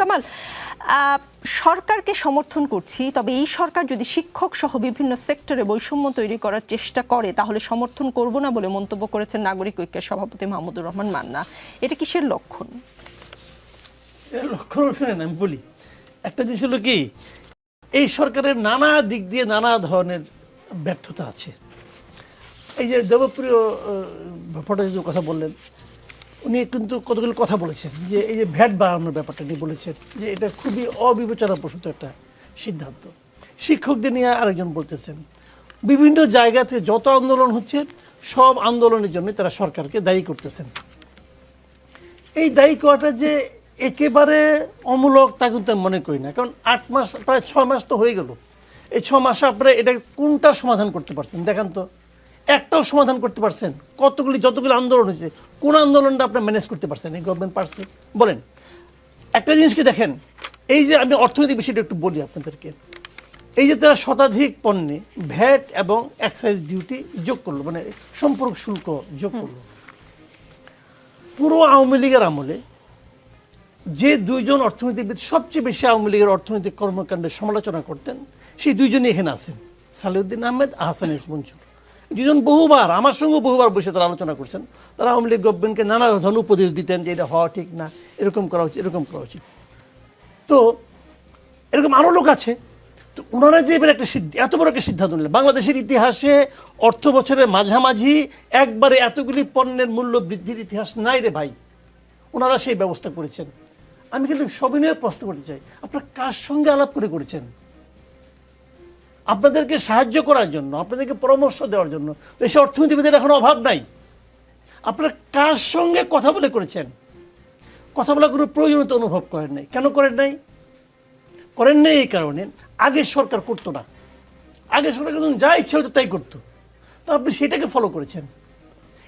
কামাল সরকারকে সমর্থন করছি, তবে এই সরকার যদি শিক্ষক সহ বিভিন্ন সেক্টরে বৈষম্য তৈরি করার চেষ্টা করে, তাহলে সমর্থন করব না বলে মন্তব্য করেছেন নাগরিক ঐক্যের সভাপতি মাহমুদুর রহমান মান্না। এটা কিসের লক্ষণ? লক্ষণ আমি বলি। একটা জিনিস হলো কি, এই সরকারের নানা দিক দিয়ে নানা ধরনের ব্যর্থতা আছে। এই যে দেবপ্রিয় ভট্টাচার্য কথা বললেন উনি কিন্তু কতগুলো কথা বলেছেন, যে এই যে ভ্যাট বাড়ানোর ব্যাপারটা নিয়ে বলেছেন, যে এটা খুবই অবিবেচনাপ্রসূত একটা সিদ্ধান্ত। শিক্ষকদের নিয়ে আরেকজন বলতেছেন, বিভিন্ন জায়গাতে যত আন্দোলন হচ্ছে, সব আন্দোলনের জন্য তারা সরকারকে দায়ী করতেছেন। এই দায়ী করাটা যে একেবারে অমূলক তা কিন্তু আমি মনে করি না, কারণ আট মাস, প্রায় ছ মাস তো হয়ে গেল। এই ছ মাসে আপনারা এটা কোনটা সমাধান করতে পারছেন? দেখান তো। একটাও সমাধান করতে পারছেন। কতগুলি যতগুলি আন্দোলন হয়েছে কোন আন্দোলনটা আপনার ম্যানেজ করতে পারছেন? এই গভর্নমেন্ট পারছে বলেন একটা জিনিসকে দেখেন এই যে আমি অর্থনৈতিক বিষয়টা একটু বলি আপনাদেরকে। এই যে তারা শতাধিক পণ্যে ভ্যাট এবং এক্সাইজ ডিউটি যোগ করল মানে সম্পর্ক শুল্ক যোগ করল। পুরো আওয়ামী লীগের আমলে যে দুইজন অর্থনীতিবিদ সবচেয়ে বেশি আওয়ামী লীগের অর্থনৈতিক কর্মকাণ্ডের সমালোচনা করতেন সেই দুইজনই এখানে আছেন। সালিউদ্দিন আহমেদ আহসান ইস মঞ্জুর দুজন বহুবার, আমার সঙ্গে বহুবার বসে তারা আলোচনা করছেন। তারা আওয়ামী লীগ গভর্নমেন্টকে নানা ধরনের উপদেশ দিতেন যে এটা হওয়া ঠিক না, এরকম করা উচিত, এরকম করা উচিত। তো এরকম আরও লোক আছে। তো ওনারা যে এবার একটা সিদ্ধ- এত বড় একটা সিদ্ধান্ত নিলেন। বাংলাদেশের ইতিহাসে অর্থ বছরের মাঝামাঝি একবারে এতগুলি পণ্যের মূল্য বৃদ্ধির ইতিহাস নাই রে ভাই। ওনারা সেই ব্যবস্থা করেছেন। আমি কিন্তু সবিনয়ে প্রশ্ন করতে চাই, আপনারা কার সঙ্গে আলাপ করে করেছেন? আপনাদেরকে সাহায্য করার জন্য, আপনাদেরকে পরামর্শ দেওয়ার জন্য দেশে অর্থনীতিবিদের এখন অভাব নাই। আপনারা কার সঙ্গে কথা বলে করেছেন? কথা বলার কোনো প্রয়োজনীয়তা অনুভব করেন নাই। কেন করেন নাই? করেন নাই এই কারণে আগে সরকার করতো না। আগে সরকার যখন যা ইচ্ছা হতো তাই করতো। তো আপনি সেটাকে ফলো করেছেন।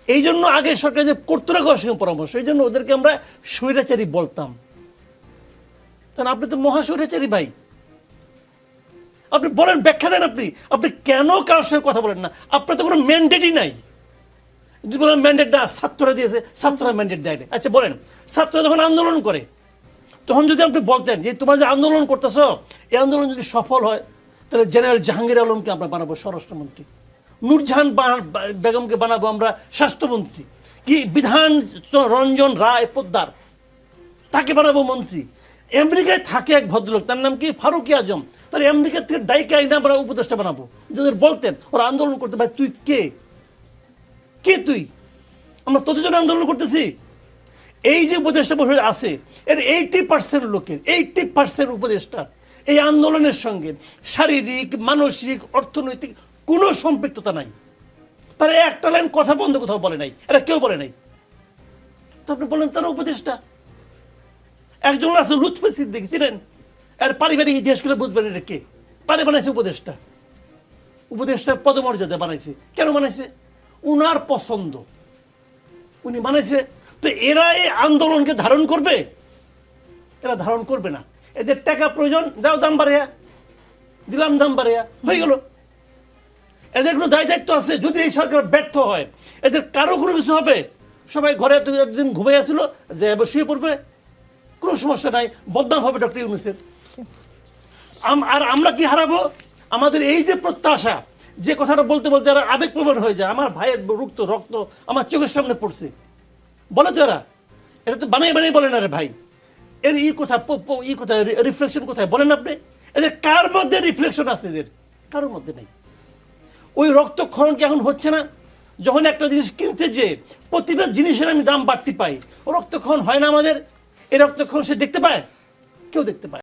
এই জন্য আগে সরকার যে করতো না করার সঙ্গে পরামর্শ, এই জন্য ওদেরকে আমরা স্বৈরাচারী বলতাম। তাহলে আপনি তো মহাস্বৈরাচারী ভাই। আপনি বলেন, ব্যাখ্যা দেন আপনি। আপনি কেন কারোর সঙ্গে কথা বলেন না? আপনার তো কোনো ম্যান্ডেটই নাই। যদি বলেন ম্যান্ডেট না, ছাত্ররা দিয়েছে, ছাত্ররা ম্যান্ডেট দেয় আচ্ছা বলেন, ছাত্ররা যখন আন্দোলন করে, তখন যদি আপনি বলতেন যে, তোমরা যে আন্দোলন করতেছ, এই আন্দোলন যদি সফল হয়, তাহলে জেনারেল জাহাঙ্গীর আলমকে আমরা বানাবো, স্বরাষ্ট্রমন্ত্রী। নূরজাহান বেগমকে বানাবো আমরা, স্বাস্থ্যমন্ত্রী। কি বিধান, রঞ্জন রায় পোদ্দার, তাকে বানাবো মন্ত্রী। আমেরিকায় থাকে এক ভদ্রলোক, তার নাম কি? ফারুকি আজম। তার আমেরিকা থেকে ডাইকে আইনে আমরা উপদেষ্টা বানাবো। যদি বলতেন, ওরা আন্দোলন করতে ভাই তুই কে? কে তুই? আমরা তোদের জন্য আন্দোলন করতেছি। এই যে উপদেষ্টা বসে আছে, এর এইটি পার্সেন্ট লোকের এইটি পার্সেন্ট উপদেষ্টা এই আন্দোলনের সঙ্গে শারীরিক, মানসিক, অর্থনৈতিক কোনো সম্পৃক্ততা নাই। তারা একটা লাইন কথা বন্ধ কোথাও বলে নাই, এরা কেউ বলে নাই। তো আপনি বলেন, তারা উপদেষ্টা। একজন আছে লুৎফে সিদ্দিক ছিলেন আর পারিবারিক ইতিহাসগুলো বুঝবেন এটা কে? তারে বানাইছে উপদেষ্টা। উপদেষ্টার পদমর্যাদা বানাইছে। কেন বানাইছে? উনার পছন্দ। উনি বানাইছে, তো এরা এই আন্দোলনকে ধারণ করবে? এরা ধারণ করবে না। এদের টাকা প্রয়োজন, দাও দাম বাড়িয়া দিলাম দাম বাড়িয়া হয়ে গেল। এদের কোনো দায় দায়িত্ব আছে? যদি এই সরকার ব্যর্থ হয়, এদের কারও কোনো কিছু হবে? সবাই ঘরে এত একদিন ঘুমাই আসলো যে শুয়ে পড়বে। কোনো সমস্যা নাই, বদনাম হবে ডক্টর ইউনুসের। আর আমরা কি হারাবো? আমাদের এই যে প্রত্যাশা, যে কথাটা বলতে বলতে এরা আবেগপ্রবণ হয়ে যায়, আমার ভাইয়ের রক্ত রক্ত আমার চোখের সামনে পড়ছে। বলে তো এরা এটা তো বানাই বানাই বলে না রে ভাই। এর ই প- ই কোথায় রিফ্লেকশন কোথায়? বলেন আপনি। এদের কার মধ্যে রিফ্লেকশন আছে এদের? কারোর মধ্যে নেই। ওই রক্তক্ষরণ কি এখন হচ্ছে না? যখন একটা জিনিস কিনতে যে প্রতিটা জিনিসের আমি দাম বাড়তি পাই, রক্তক্ষরণ হয় না আমাদের? এই রক্তক্ষরণ সে দেখতে পায় কেউ দেখতে পায়।